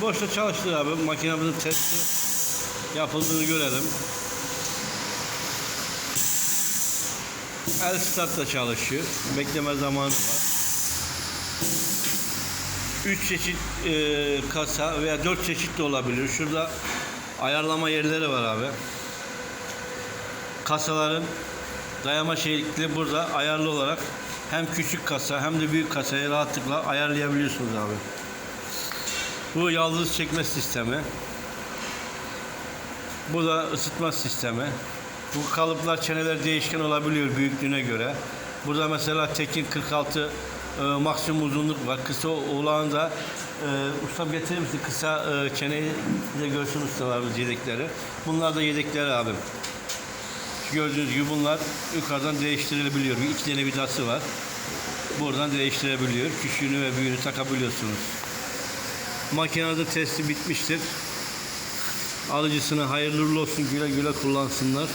Boşta çalıştır abi. Makinemizin testi yapıldığını görelim. El startla çalışıyor. Bekleme zamanı var. 3 çeşit e, kasa veya 4 çeşit de olabilir. Şurada ayarlama yerleri var abi. Kasaların dayama şekli burada ayarlı olarak hem küçük kasa hem de büyük kasayı rahatlıkla ayarlayabiliyorsunuz abi. Bu yaldız çekme sistemi. Bu da ısıtma sistemi. Bu kalıplar çeneler değişken olabiliyor büyüklüğüne göre. Burada mesela Tekin 46 e, maksimum uzunluk var. Kısa olan da e, ustam getirir misin? Kısa e, çeneyi de görsün ustalarımız yedekleri. Bunlar da yedekleri abim. Gördüğünüz gibi bunlar yukarıdan değiştirilebiliyor. Bir iki tane vidası var. Buradan değiştirebiliyor. Küçüğünü ve büyüğünü takabiliyorsunuz. Makinede testi bitmiştir. Alıcısına hayırlı olsun güle güle kullansınlar.